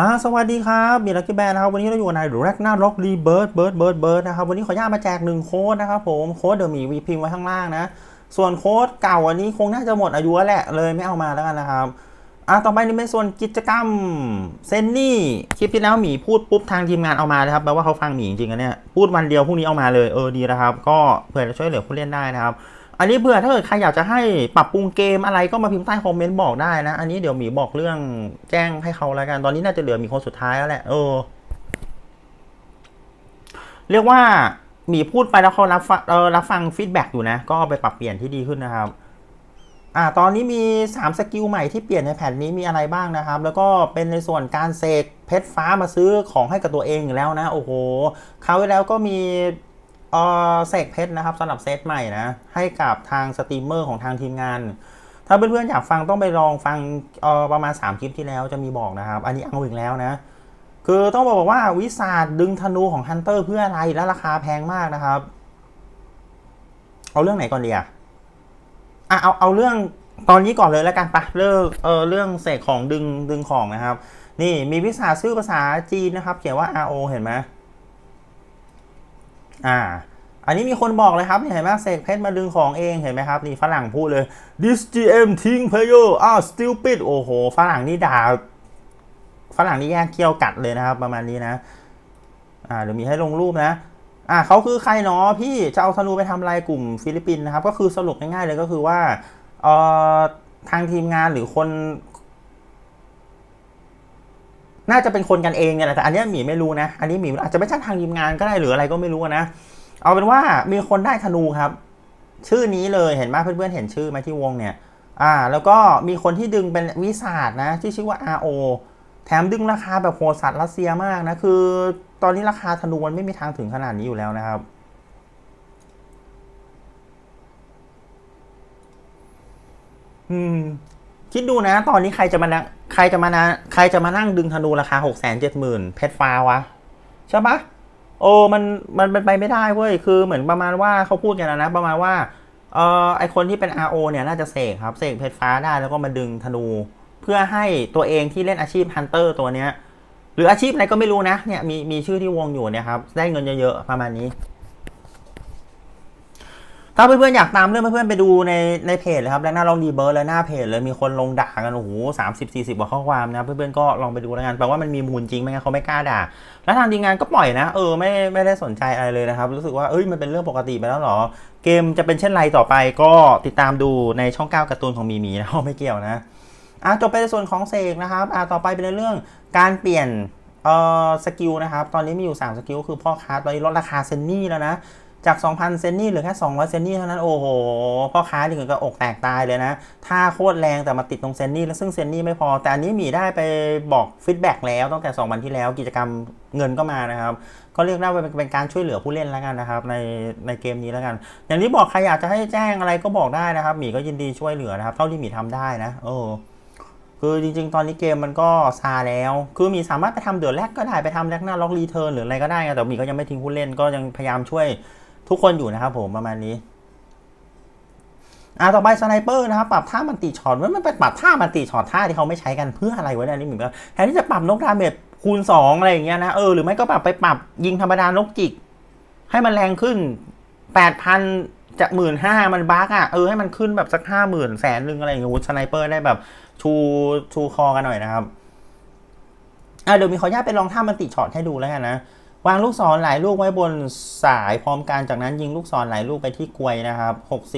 ฮะสวัสดีครับ มีลักกี้แบนนะครับ วันนี้เราอยู่ในแร็กหน้าล็อกรีเบิร์ดเบิร์ดเบิร์ดเบิร์ดนะครับ วันนี้ขออนุญาตมาแจกหนึ่งโค้ดนะครับผม โค้ดเดี๋ยวมีวีพิมพ์ไว้ข้างล่างนะ ส่วนโค้ดเก่าวันนี้คงน่าจะหมดอายุแล้วแหละ เลยไม่เอามาแล้วกันนะครับ อะ ต่อไปนี่เป็นส่วนกิจกรรมเซนนี่ คลิปที่แล้วหมีพูดปุ๊บทางทีมงานเอามานะครับ แปลว่าเขาฟังหมีจริงๆนะเนี่ย พูดวันเดียวพรุ่งนี้เอามาเลย เออดีนะครับ ก็เผื่อจะช่วยเหลือผู้เล่นได้นะครับ อันนี้เผื่อถ้าเกิดใครอยากจะให้ปรับปรุงเกมอะไรก็มาพิมพ์ใต้คอมเมนต์บอกได้นะ อันนี้เดี๋ยวหมีบอกเรื่องแจ้งให้เขาแล้วกันตอนนี้น่าจะเหลือมีคนสุดท้ายแล้วแหละเออ เรียกว่าหมีพูดไปแล้วเขารับฟังเออรับฟังฟีดแบ็กอยู่นะ ก็ไปปรับเปลี่ยนที่ดีขึ้นนะครับอ่าตอนนี้มี 3 สกิลใหม่ที่เปลี่ยนในแผ่นนี้มีอะไรบ้างนะครับ แล้วก็เป็นในส่วนการเสกเพชรฟ้ามาซื้อของให้กับตัวเองอยู่แล้วนะ โอ้โหคราวที่แล้วก็มี เออเสกเพชรนะครับสำหรับเซตใหม่นะ ให้กับทางสตรีมเมอร์ของทางทีมงาน ถ้าเพื่อนๆอยากฟังต้องไปลองฟังเออประมาณ 3 คลิปที่แล้วจะมีบอกนะครับ อันนี้เอาอีกแล้วนะ คือต้องบอกว่าวิสาดดึงธนูของฮันเตอร์เพื่ออะไรและราคาแพงมากนะครับ เอาเรื่องไหนก่อนดีอะอะเอาเอาเรื่องตอนนี้ก่อนเลยแล้วกันปะเรื่องเออเรื่องเสกของดึงดึงของนะครับ นี่มีวิสาชื่อภาษาจีนนะครับ เขียนว่า RO เห็นไหม อ่า อันนี้มีคนบอกเลยครับนี่เห็นไหมเสกเพชรมาดึงของเองเห็นไหมครับ นี่ฝรั่งพูดเลย this GM ทิ้ง player อ้าว stupid โอ้โหฝรั่งนี่ด่าฝรั่งนี่แยกเคี้ยวกัดเลยนะครับ ประมาณนี้นะ อ่าเดี๋ยวมีให้ลงรูปนะอ่าเขาคือใครเนาะพี่จะเอาธนูไปทำลายกลุ่มฟิลิปปินส์นะครับ ก็คือสรุปง่ายๆเลยก็คือว่าเอ่อทางทีมงานหรือคน น่าจะเป็นคนกันเองเนี่ยแหละแต่อันนี้หมีไม่รู้นะ อันนี้หมีอาจจะไม่ใช่ทางทีมงานก็ได้หรืออะไรก็ไม่รู้นะ เอาเป็นว่ามีคนได้ธนูครับ ชื่อนี้เลยเห็นไหมเพื่อนๆเห็นชื่อไหมที่วงเนี่ย อ่า แล้วก็มีคนที่ดึงเป็นวิสาดนะ ที่ชื่อว่า RO แถมดึงราคาแบบโหดสัตว์รัสเซียมากนะ คือ ตอนนี้ราคาธนูมันไม่มีทางถึงขนาดนี้อยู่แล้วนะครับอืม คิดดูนะ ตอนนี้ใครจะมานั่งใครจะมานะใครจะมานั่งดึงธนูราคาหกแสนเจ็ดหมื่นเพชรฟ้าวะใช่ปะโอ้มันมันเป็นไปไม่ได้เว้ยคือเหมือนประมาณว่าเขาพูดกันนะนะ ประมาณว่าเออไอคนที่เป็น RO เนี่ยน่าจะเสกครับเสกเพชรฟ้าได้แล้วก็มาดึงธนู เพื่อให้ตัวเองที่เล่นอาชีพฮันเตอร์ตัวเนี้ยหรืออาชีพอะไรก็ไม่รู้นะเนี่ยมีมีชื่อที่วงอยู่เนี่ยครับได้เงินเยอะๆประมาณนี้ ถ้าเพื่อนๆอยากตามเรื่องเพื่อนๆไปดูในในเพจเลยครับ แล้วหน้าลองดีเบิร์ดและหน้าเพจเลยมีคนลงด่ากันโอ้โหสามสิบสี่สิบกว่าข้อความนะ เพื่อนๆก็ลองไปดูแล้วกันแปลว่ามันมีมูลจริงไม่งั้นเขาไม่กล้าด่า แล้วทางทีมงานก็ปล่อยนะ เออไม่ไม่ได้สนใจอะไรเลยนะครับ รู้สึกว่าเอ้ยมันเป็นเรื่องปกติไปแล้วหรอ เกมจะเป็นเช่นไรต่อไปก็ติดตามดูในช่องเก้าการ์ตูนของมีมีนะไม่เกี่ยวนะอะจบไปในส่วนของเสกนะครับอะต่อไปเป็นในเรื่องการเปลี่ยนเอ่อสกิลนะครับ ตอนนี้มีอยู่ 3 สกิล คือพ่อค้าตอนนี้ลดราคาเซนนี่แล้วนะ จาก 2,000 เซนนี่เหลือแค่ 200 เซนนี่เท่านั้น โอ้โห พ่อค้าถึงกับอกแตกตายเลยนะท่าโคตรแรงแต่มาติดตรงเซนนี่แล้วซึ่งเซนนี่ไม่พอ แต่อันนี้มีได้ไปบอกฟีดแบ็กแล้วตั้งแต่ 2 วันที่แล้วกิจกรรมเงินก็มานะครับ ก็เรียกได้ว่าเป็นการช่วยเหลือผู้เล่นแล้วกันนะครับ ในในเกมนี้แล้วกัน อย่างที่บอกใครอยากจะให้แจ้งอะไรก็บอกได้นะครับหมีก็ยินดีช่วยเหลือนะครับ เท่าที่หมีทำได้นะเออคือจริงๆ ตอนนี้เกมมันก็ซาแล้ว คือมีสามารถไปทำเดือดแรกก็ได้ ไปทำแรกหน้าล็อกรีเทิร์นหรืออะไรก็ได้ แต่มีก็ยังไม่ทิ้งผู้เล่นก็ยังพยายามช่วย ทุกคนอยู่นะครับผมประมาณนี้อ่าต่อไปสไนเปอร์นะครับปรับท่ามันติช็อตมันเป็นปรับท่ามันติช็อตท่าที่เขาไม่ใช้กันเพื่ออะไรวะเนี่ยนี่เหมือนกันแทนที่จะปรับนกดาเมจคูณ 2 อะไรอย่างเงี้ยนะเออหรือไม่ก็ปรับไปปรับยิงธรรมดานกจิก ให้มันแรงขึ้น 8,000จากหมื่นห้ามันบั๊กอะเออให้มันขึ้นแบบสักห้าหมื่นแสนหนึ่งอะไรอย่างเงี้ยสไนเปอร์ได้แบบชูชูคอกันหน่อยนะครับอะเดี๋ยวมีขออนุญาตไปลองท่ามันติช็อตให้ดูแล้วกันนะ วางลูกศรหลายลูกไว้บนสายพร้อมกันจากนั้นยิงลูกศรหลายลูกไปที่กลวยนะครับ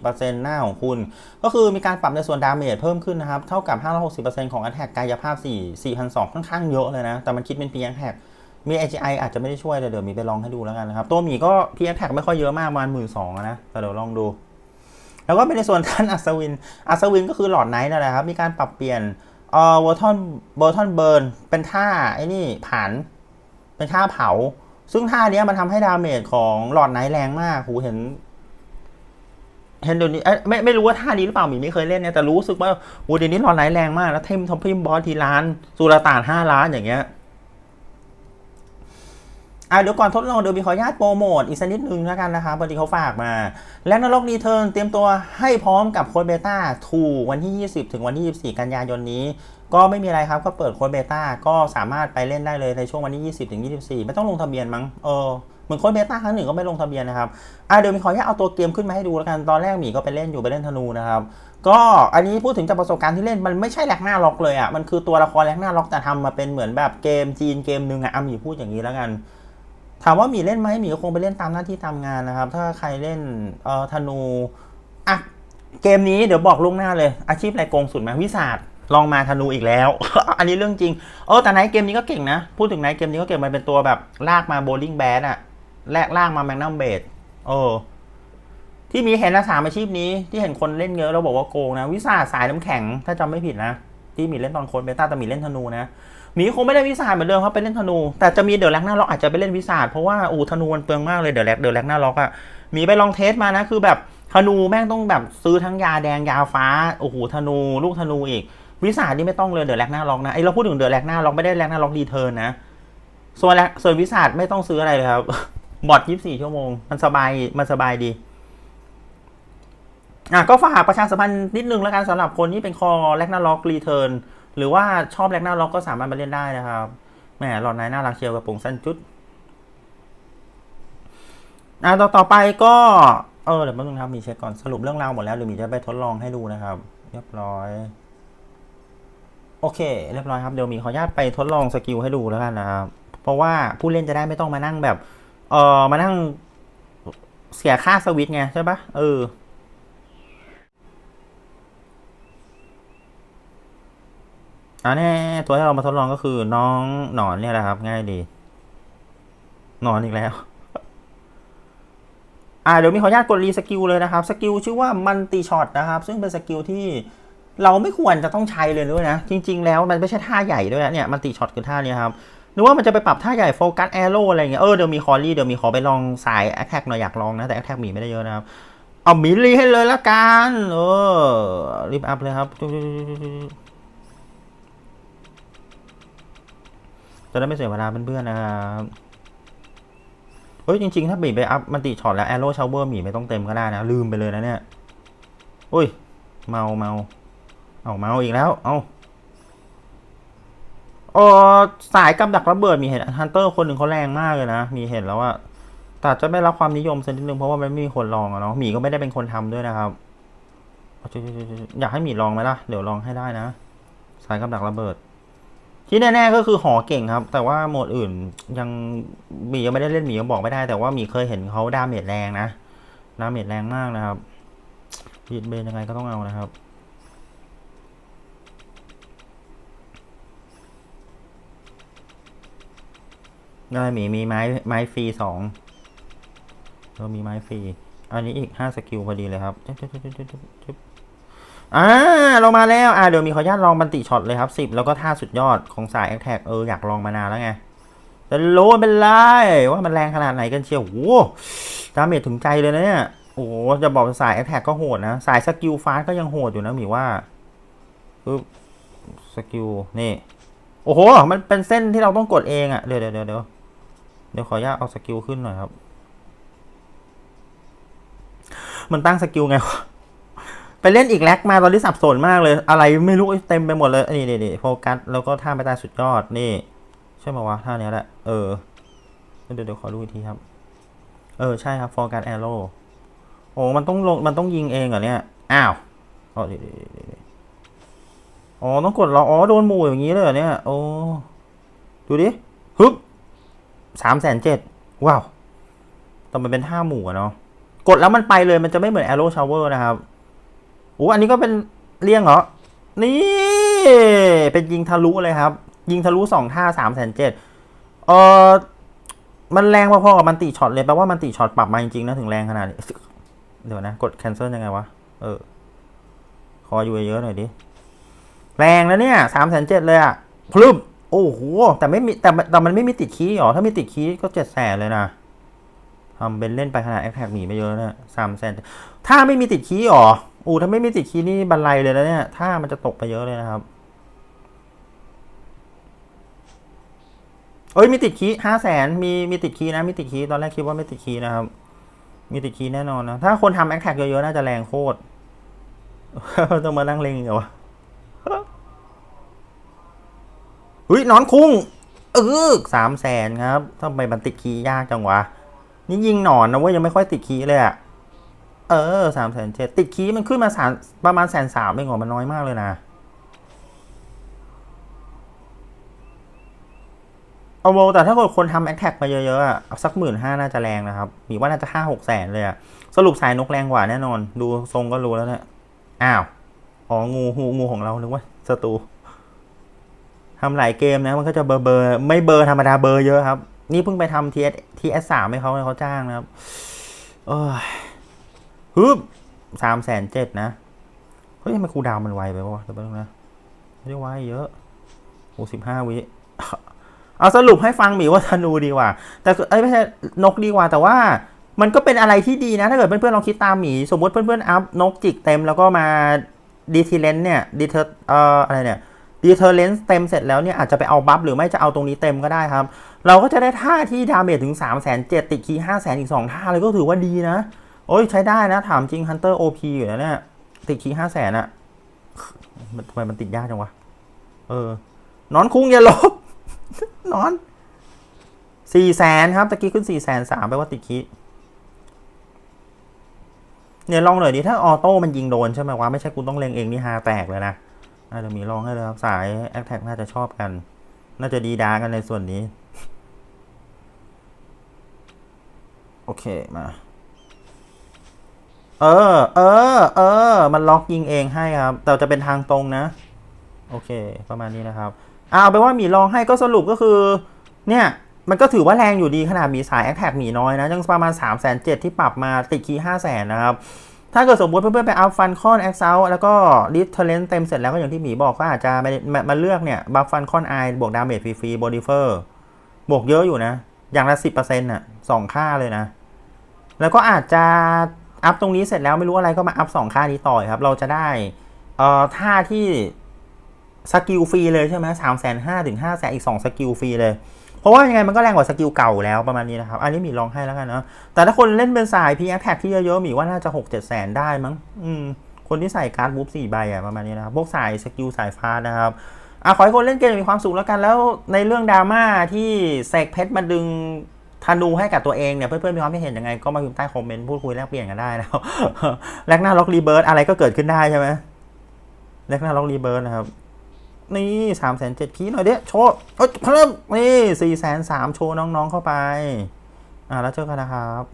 60%หน้าของคุณ ก็คือมีการปรับในส่วนดาเมจเพิ่มขึ้นนะครับ เท่ากับ 560%ของอันแท็กกายภาพ 4 4,200ค่อนข้างเยอะเลยนะ แต่มันคิดเป็น p ียงแท็กมี AGI อาจจะไม่ได้ช่วยแต่เดี๋ยวมีไปลองให้ดูแล้วกันนะครับ ตัวหมีก็ p ีแท็กไม่ค่อยเยอะมากประมาณหมื่นสองนะแต่เดี๋ยวลองดู แล้วก็เป็นในส่วนท่านอัศวิน อัศวินก็คือหลอดไนท์นั่นแหละครับ มีการปรับเปลี่ยนเอ่อเวอร์ทอนเวอร์ทอนเบิร์นเป็นท่าไอ้นี่ผันเป็นท่าเผา ซึ่งท่าเนี้ยมันทำให้ดาเมจของหลอดไนท์แรงมากหูเห็นเห็นเดี๋ยวนี้เอ้ยไม่ไม่รู้ว่าท่านี้หรือเปล่าหมีไม่เคยเล่นเนี่ยแต่รู้สึกว่าโอ้เดี๋ยวนี้หลอดไนท์แรงมาก แล้วเทมทอมพิมบอสทีล้านสุรต่านห้าล้านอย่างเงี้ยอะเดี๋ยวก่อนทดลองเดี๋ยวมีขออนุญาตโปรโมทอีกสักนิดนึงแล้วกันนะครับพอดีเขาฝากมา และนรกรีเทิร์นเตรียมตัวให้พร้อมกับโค้ดเบต้าถูกวันที่ 20 ถึงวันที่ 24 กันยายนนี้ ก็ไม่มีอะไรครับก็เปิดโค้ดเบต้าก็สามารถไปเล่นได้เลยในช่วงวันที่20ถึง24 ไม่ต้องลงทะเบียนมั้งเออเหมือนโค้ดเบต้าครั้งหนึ่งก็ไม่ลงทะเบียนนะครับอะเดี๋ยวมีขออนุญาตเอาตัวเกมขึ้นมาให้ดูแล้วกันตอนแรกหมีก็ไปเล่นอยู่ไปเล่นธนูนะครับก็อันนี้พูดถึงจากประสบการณ์ที่เล่นมันไม่ใช่แลกหน้าล็อกเลยอะมันคือตัวละครแลกหน้าล็อกแต่ทำมาเป็นเหมือนแบบเกมจีนเกมหนึ่งอะอะหมีพูดอย่างนี้แล้วกันถามว่าหมีเล่นไหมหมีก็คงไปเล่นตามหน้าที่ตามงานนะครับ ถ้าใครเล่นเอ่อธนูอะเกมนี้เดี๋ยวบอกล่วงหน้าเลย อาชีพอะไรโกงสุดไหมวิสาด ลองมาธนูอีกแล้ว อันนี้เรื่องจริง เออแต่ไนท์เกมนี้ก็เก่งนะ พูดถึงไนท์เกมนี้ก็เก่งมันเป็นตัวแบบ ลากมาโบลิ่งแบดอะแลกลากมาแมกนัมเบดเออ ที่มีเห็นนะสามอาชีพนี้ ที่เห็นคนเล่นเยอะแล้วบอกว่าโกงนะ วิสาสายน้ำแข็ง ถ้าจำไม่ผิดนะ ที่มีเล่นตอนโค้ดเบต้าแต่มีเล่นธนูนะหมีคงไม่ได้วิสาเหมือนเดิมครับไปเล่นธนู แต่จะมีเดอะแลกหน้าล็อกอาจจะไปเล่นวิสาเพราะว่าอูธนูมันเปลืองมากเลยเดอะแลกเดอะแลกหน้าล็อกอะหมีไปลองเทสมานะคือแบบธนูแม่งต้องแบบซื้อทั้งยาแดงยาฟ้าโอ้โหธนู ลูกธนูอีก วิสาดนี่ไม่ต้องเลยเดือะแลกหน้าล็อกนะไอเราพูดถึงเดือะแลกหน้าล็อกไม่ได้แลกหน้าล็อกรีเทิร์นนะส่วนส่วนวิสาดไม่ต้องซื้ออะไรเลยครับ บอด24ชั่วโมง มันสบายมันสบายดีอะก็ฝากประชาสัมพันธ์นิดนึงแล้วกันสำหรับคนที่เป็นคอแลกหน้าล็อกรีเทิร์นหรือว่าชอบแลกหน้าล็อกก็สามารถมาเล่นได้นะครับแหมหลอดนายน่ารักเชียวกับโปรงสั้นจุดอะต่อต่อไปก็เออเดี๋ยวแป๊บนึงครับมีเช็คก่อนสรุปเรื่องราวหมดแล้วหรือมีจะไปทดลองให้ดูนะครับ เรียบร้อย โอเค เรียบร้อยครับ เดี๋ยวมีขออนุญาตไปทดลองสกิลให้ดูแล้วกันนะครับ เพราะว่าผู้เล่นจะได้ไม่ต้องมานั่งแบบ เออมานั่งเสียค่าสวิต์ไงใช่ปะเอออันนี้ตัวที่เรามาทดลองก็คือน้องหนอนเนี่ยแหละครับ ง่ายดี หนอนอีกแล้ว อ่าเดี๋ยวมีขออนุญาตกดรีสกิลเลยนะครับ สกิลชื่อว่ามันติช็อตนะครับ ซึ่งเป็นสกิลที่ เราไม่ควรจะต้องใช้เลยด้วยนะ จริง ๆ แล้วมันไม่ใช่ท่าใหญ่ด้วยนะเนี่ยมันติช็อตคือท่าเนี้ยครับหรือว่ามันจะไปปรับท่าใหญ่โฟกัสแอโร่อะไรเงี้ยเออเดี๋ยวมีคอรี่เดี๋ยวมีขอไปลองสายแอคแท็กหน่อยอยากลองนะแต่แอคแท็กมีไม่ได้เยอะนะครับเอามิลลีให้เลยละกันเออรีบอัพเลยครับจะได้ไม่เสียเวลาเพื่อนๆนะครับเฮ้ยจริง ๆ ถ้าบีไปอัพมันติช็อตแล้วแอโร่ชาวเวอร์หมีไม่ต้องเต็มก็ได้นะ ลืมไปเลยนะเนี่ย อุ้ย เมาเมา เอาเมาอีกแล้ว เอาเออสายกำดักระเบิดมีเห็นฮันเตอร์คนหนึ่งเขาแรงมากเลยนะ มีเห็นแล้วว่าแต่จะไม่รับความนิยมสักนิดนึงเพราะว่ามันไม่มีคนลองอะเนาะหมีก็ไม่ได้เป็นคนทำด้วยนะครับ อยากให้หมีลองไหมล่ะ เดี๋ยวลองให้ได้นะ สายกำดักระเบิด ที่แน่ๆก็คือหอเก่งครับ แต่ว่าโหมดอื่นยังหมียังไม่ได้เล่นหมียังบอกไม่ได้ แต่ว่าหมีเคยเห็นเขาดาเมจแรงนะดาเมจแรงมากนะครับยีดเบนยังไงก็ต้องเอานะครับ ได้หมีมีไม้ไม้ฟรีสองเรามีไม้ฟรี อันนี้อีกห้าสกิลพอดีเลยครับจึ๊บจึ๊บจึ๊บจึ๊บจึ๊บจึ๊บอ่าเรามาแล้ว อ่าเดี๋ยวมีขออนุญาตลองบันติช็อตเลยครับสิบแล้วก็ท่าสุดยอดของสายแอคแท็กเอออยากลองมานานแล้วไงแต่รู้เป็นไรว่ามันแรงขนาดไหนกันเชียวโอ้ดาเมจถึงใจเลยนะเนี่ยโอ้จะบอกสายแอคแท็กก็โหดนะ สายสกิลฟาสก็ยังโหดอยู่นะหมีว่าปึ๊บสกิลนี่ โอ้โห มันเป็นเส้นที่เราต้องกดเองอะ่ะเดี๋ยวเดี๋ยวเดี๋ยว เดี๋ยวขออนุญาตเอาสกิลขึ้นหน่อยครับ มันตั้งสกิลไง ไปเล่นอีกแล็กมาตอนที่สับสนมากเลย อะไรไม่รู้เต็มไปหมดเลยนี่นี่นี่โฟกัสแล้วก็ท่าไมตายสุดยอดนี่ ใช่ไหมวะท่าเนี้ยแหละ เออ เดี๋ยวเดี๋ยวขอดูอีกทีครับ เออ ใช่ครับโฟกัสแอโร่โอ้มันต้องลงมันต้องยิงเองเหรอเนี่ย อ้าวอ๋อเดี๋ยวเดี๋ยวเดี๋ยวเดี๋ยวอ๋อต้องกดรออ๋อโดนหมู่อย่างนี้เลยเหรอเนี่ย โอ้ ดูดิ สามแสนเจ็ดว้าวแต่มันเป็นท่าหมู่อะเนาะกดแล้วมันไปเลยมันจะไม่เหมือน Arrow Shower นะครับโอ้อันนี้ก็เป็นเลี่ยงเหรอ นี่ เป็นยิงทะลุเลยครับ ยิงทะลุสองท่าสามแสนเจ็ดเออมันแรงพอๆกับมันติช็อตเลยแปลว่ามันติช็อตปรับมาจริงๆนะถึงแรงขนาดนี้ เดี๋ยวนะ กด cancel ยังไงวะ เออ ขออยู่เยอะๆหน่อยดิ แรงแล้วเนี่ยสามแสนเจ็ดเลยอะพลึบ โอ้โห แต่ไม่มีแต่แต่มันไม่มีติดคีย์หรอ ถ้ามีติดคีย์ก็เจ็ดแสนเลยนะทำเป็นเล่นไปขนาดแอคแท็กหนีไปเยอะนี่ยสามแสนถ้าไม่มีติดคีย์หรออู้ถ้าไม่มีติดคีย์นี่บันไลเลยแล้วเนี่ยถ้ามันจะตกไปเยอะเลยนะครับเอ้ยมีติดคีย์ห้าแสนมีมีติดคีย์นะมีติดคีย์ตอนแรกคิดว่าไม่ติดคีย์นะครับ มีติดคีย์แน่นอนนะ ถ้าคนทำแอคแท็กเยอะๆน่าจะแรงโคตรต้องมานั่งเล็งอีกเหรอวะ เฮ้ยนอนคุ้งเออสามแสนครับทำไมมันติดคีย์ยากจังวะ นี่ยิงหนอนนะเว้ยยังไม่ค่อยติดคีย์เลยอะเออสามแสนเจ็ดติดคีย์มันขึ้นมาสามประมาณแสนสามเองเหรอมันน้อยมากเลยนะ เอาโมแต่ถ้าเกิดคนทำแอคแท็กมาเยอะๆอะเอาสักหมื่นห้าน่าจะแรงนะครับ มีว่าน่าจะห้าหกแสนเลยอะสรุปสายนกแรงกว่าแน่นอน ดูทรงก็รู้แล้วเนี่ยอ้าว อ๋องูงูงูของเรานึกว่าศัตรู ทำหลายเกมนะมันก็จะเบอร์เบอร์ไม่เบอร์ธรรมดาเบอร์เยอะครับ นี่เพิ่งไปทำทีเอสทีเอสสามให้เขาเขาจ้างนะครับเอ้ยฮึบสามแสนเจ็ดนะ เฮ้ยทำไมครูดาวมันไวไปวะเดี๋ยวแป๊บนึงนะไม่ได้ไวเยอะโอ้สิบห้าวิเอาสรุปให้ฟังหมีว่าธนูดีกว่า แต่คือเอ้ไม่ใช่นกดีกว่าแต่ว่ามันก็เป็นอะไรที่ดีนะ ถ้าเกิดเพื่อนๆลองคิดตามหมี สมมติเพื่อนๆอัพนกจิกเต็มแล้วก็มาดีทีเลนเนี่ยดีเทอร์เอ่ออะไรเนี่ย ดีเทอร์เลนเต็มเสร็จแล้วเนี่ยอาจจะไปเอาบัฟหรือไม่จะเอาตรงนี้เต็มก็ได้ครับ เราก็จะได้ท่าที่ดาเมจถึง3 0 0 0 0 0 7ติดคีย์5 0 0 0 0อีก 2 ท่าเลยก็ถือว่าดีนะ โอ้ยใช้ได้นะ ถามจริงฮันเตอร์โอพีอยู่นะเนี่ยติดคีย์5 0 0 0 0อะมันทำไมมันติดยากจังวะ เออ นอนคุ้งอย่าลบ นอนสี่แสนครับตะกี้ขึ้นสี่แสนสามแปลว่าติดคิเนี่ยลองหน่อยดิถ้าออโต้มันยิงโดนใช่ไหมวะไม่ใช่กูต้องเล็งเองนี่ฮาแตกเลยนะ น่าจะมีลองให้เลยครับ สายแอคแท็กน่าจะชอบกัน น่าจะดีดากันในส่วนนี้ โอเคมา เออ เออ เออ มันล็อกยิงเองให้ครับ แต่จะเป็นทางตรงนะ โอเค ประมาณนี้นะครับเอาไปนว่ามีลองให้ก็สรุปก็คือ เนี่ยมันก็ถือว่าแรงอยู่ดีขนาดมีสายแอคแท็กหมีน้อยนะยังประมาณ3 7 0 0 0ที่ปรับมาติดคีย์5 0 0 0 0นะครับ ถ้าเกิดสมมติเพื่อนๆไปอัพฟันคอนแอคเซลแล้วก็ดิสเทเลนเต็มเสร็จแล้วก็อย่างที่หมีบอกก็อาจจะมามามาเลือกเนี่ยบัฟฟันคอนไอบวกดาเมจฟรีๆบอดี้เฟอร์บวกเยอะอยู่นะ อย่างละ10%น่ะสองค่าเลยนะ แล้วก็อาจจะอัพตรงนี้เสร็จแล้วไม่รู้อะไรก็มาอัพสองค่านี้ต่อครับ เราจะได้เอ่อท่าที่สกิลฟรีเลยใช่ไหมสามแสนห้าถึงห้าแสนอีกสองสกิลฟรีเลย เพราะว่ายังไงมันก็แรงกว่าสกิลเก่าแล้วประมาณนี้นะครับ อันนี้หมีลองให้แล้วกันเนาะแต่ถ้าคนเล่นเป็นสายพีแอคแท็กที่เยอะๆหมีว่าน่าจะหกเจ็ดแสนได้มั้งอืมคนที่ใส่การ์ดบูฟสี่ใบอะประมาณนี้นะครับพวกสายสกิลสายฟ้านะครับอะขอให้คนเล่นเกมมีความสุขแล้วกันแล้วในเรื่องดราม่าที่เสกเพชรมาดึงธนูให้กับตัวเองเนี่ยเพื่อนๆมีความคิดเห็นยังไงก็มาพิมพ์ใต้คอมเมนต์พูดคุยแลกเปลี่ยนกันได้นะครับแลกหน้าล็อกรีเบิร์ดอะไรก็เกิดขึ้นได้ใช่ไหมแลกหน้าล็อกรีเบิร์ดนะครับ นี่สามแสนเจ็ดพีหน่อยเดียวโชว์เฮ้ยเพิ่มนี่สี่แสนสามโชว์น้องๆเข้าไป อ่าแล้วเจอกันนะครับ